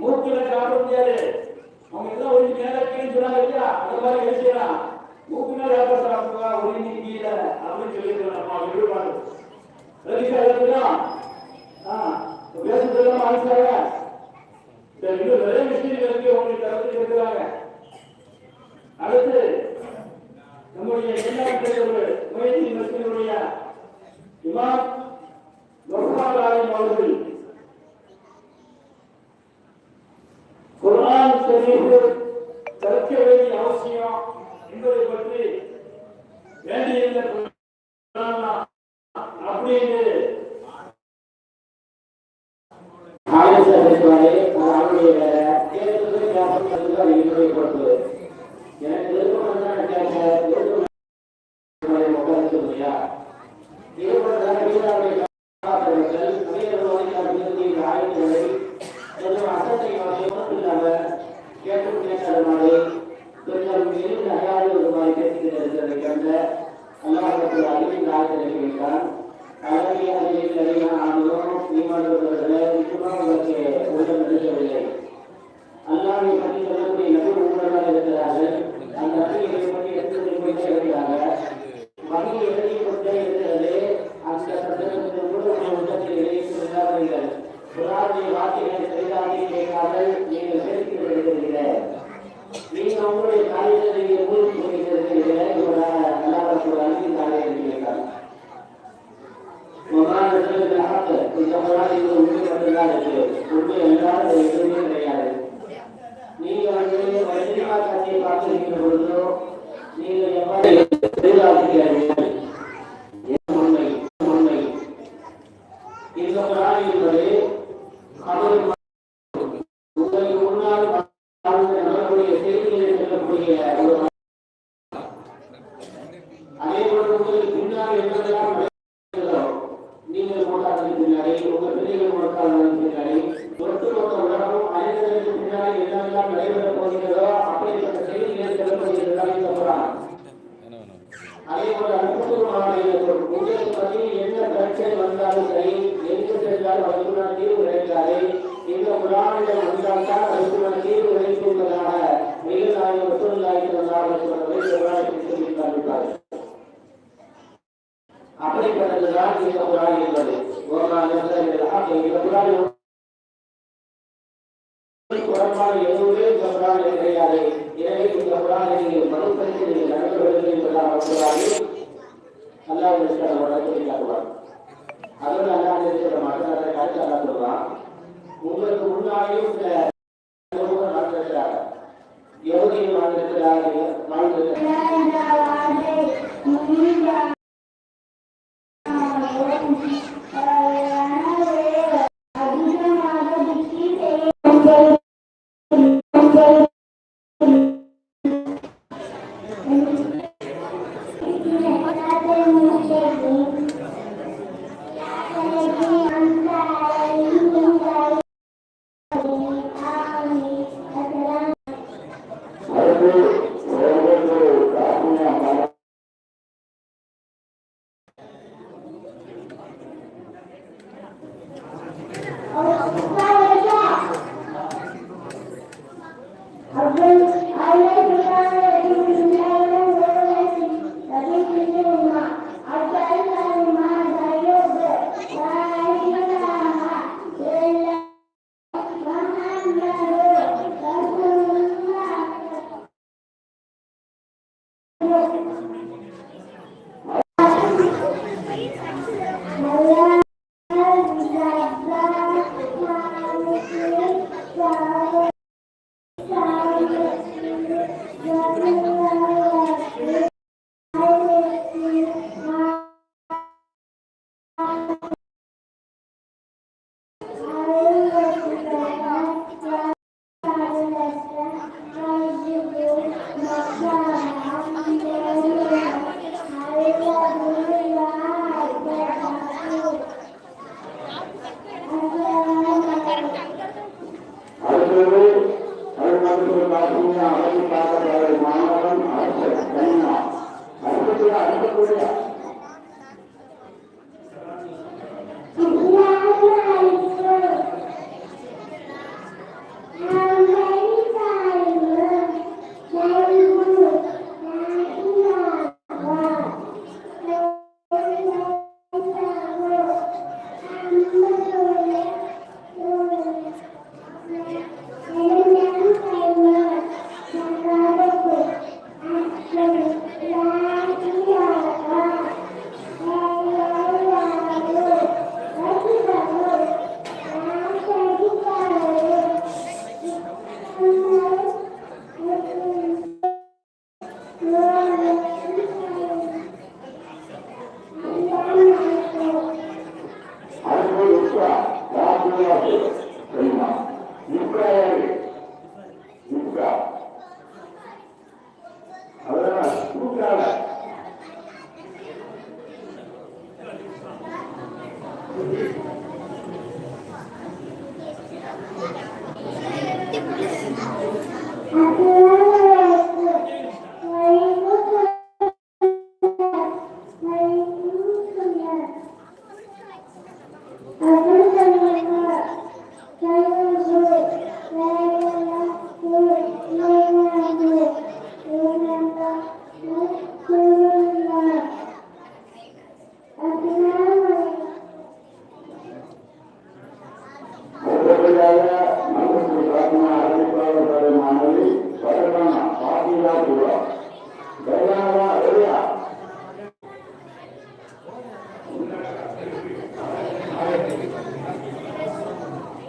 மூக்குல சாப்பிட முடியாது. அவங்க எல்லாம் ஒரு மேல கீழே சொன்னாங்க இல்லையா? அந்த மாதிரி எழுதிடலாம். மூக்கு மேல எப்ப சாப்பிடுவா ஒரு கீழே அப்படின்னு சொல்லிடுறாங்க எப்படி பாரு ரவிக்கா இருக்குதா ஆ பேசுறதெல்லாம் மனசாக உட்கார சொல்லுயா போல வீராவுடைய அசத்தை மாதிரி கொஞ்சம் இருந்து அடையாள ஒரு பேசுகிறது கண்ட அல்லாஹ் அறிவின் ஆயுதங்களை வைத்தான் அழகிய அறிவில் நிறைய ஆனதும் ஈமானவர்களை உங்களுக்கு அல்லாவை பற்றி சொல்லக்கூடிய ஊழலாக இருக்கிறார்கள். அந்த நபிகளை பற்றி எடுத்து கொண்டே இருக்கிறாங்க வகை எழுதி இருக்கிறது அந்த சந்தர்ப்பத்தில் கூட உங்கள் உள்ளத்தில் இணைக்கிறார்கள் குரானுடைய வார்த்தைகளை சரிதாக கேட்காமல் நீங்கள் பிள்ளைகள் பின்னாடி ஒட்டுமொத்த உலகம் மனிதர்களுக்கு பின்னாடி என்னெல்லாம் நடைபெறப் போகிறதோ அப்படிப்பட்ட செய்திகளை சொல்லப்படுகிறதா இந்த அதே போல அற்புதமான உங்களுக்கு பிரச்சனை வந்தாலும் சரி எங்கு அதுக்குள்ள தீர்வு கிடைக்காது இந்த குரானிடம் வந்தால்தான் அதுக்குள்ள தீர்வு மிக சொல்லி அப்படிப்பட்டதுதான் இந்த குரான் என்பது. ஓமா நசரில் ஹக் இந்த குரான் குரான் எதுவுமே இந்த குரான் கிடையாது எனவே இந்த குரானை நீங்கள் மறுபடித்து நீங்கள் அல்லாஹ் இருக்கிற அல்லாஹ் இருக்கிற மக்கள் சொல்றான் உங்களுக்கு முன்னாடியும் சில மாணவன் பார்க்கப்படுகிற மாணவன் அடுத்த அடுத்தது அடுக்கக்கூடிய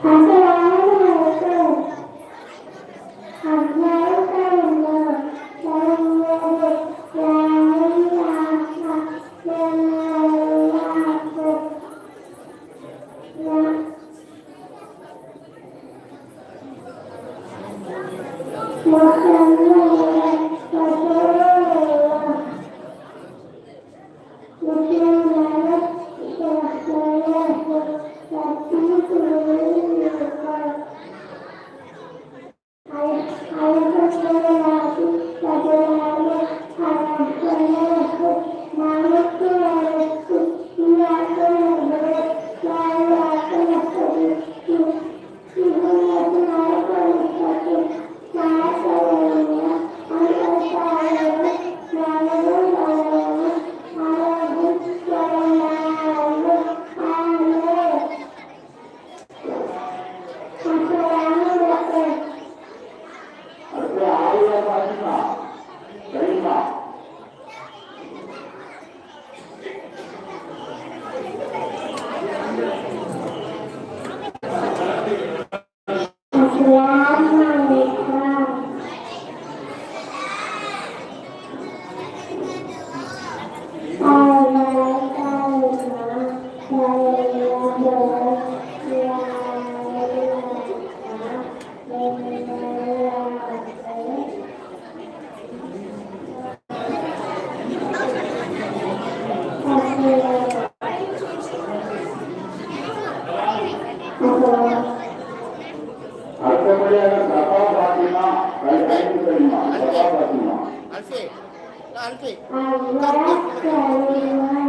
Gracias. Alfie. you.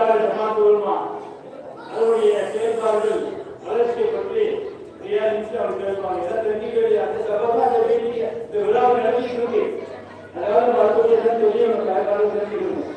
வரலாறு சமத்துவமா அதனுடைய செயல்பாடுகள் வளர்ச்சியை பற்றி நிறைய நிமிஷம் அவர் பேசுவாங்க எல்லாம் தெரிஞ்சுக்கிறது அந்த சபைதான் தெரிஞ்சுக்க இந்த விழாவை நடத்திட்டு இருக்கு அதாவது மருத்துவத்தை தெரிஞ்சு வெளியே காலம் தெரிஞ்சுக்கணும்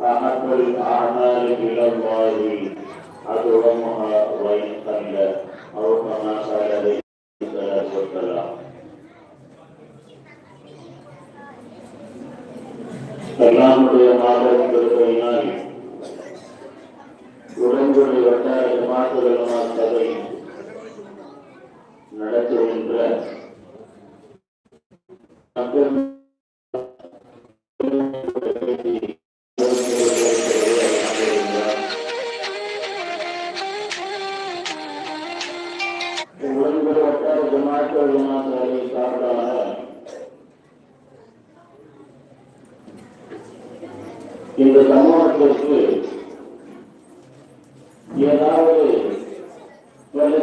فنقل الأعمال إلى الله أدومها وإن قل أو كما قال ஜமாத் ஜமாத்தாரை சார்பாக இந்த சமூகத்திற்கு ஏதாவது ஒரு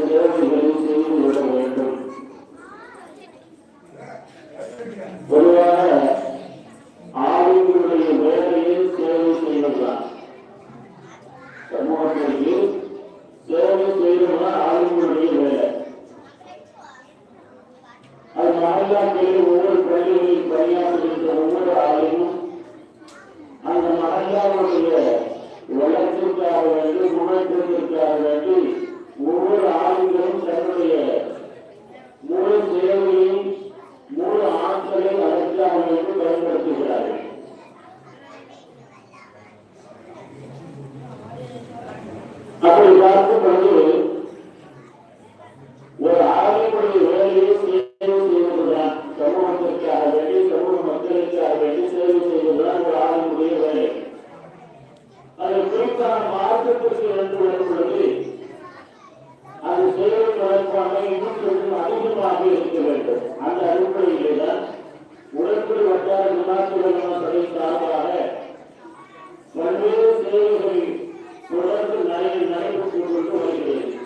அதிகமாக இருக்க வேண்டும். அந்த அடிப்படையிலே தான் உடற்குடி வட்டார விமாசிகள சபை சார்பாக பல்வேறு சேவைகளில் தொடர்ந்து நடைபெற்று வருகிறது.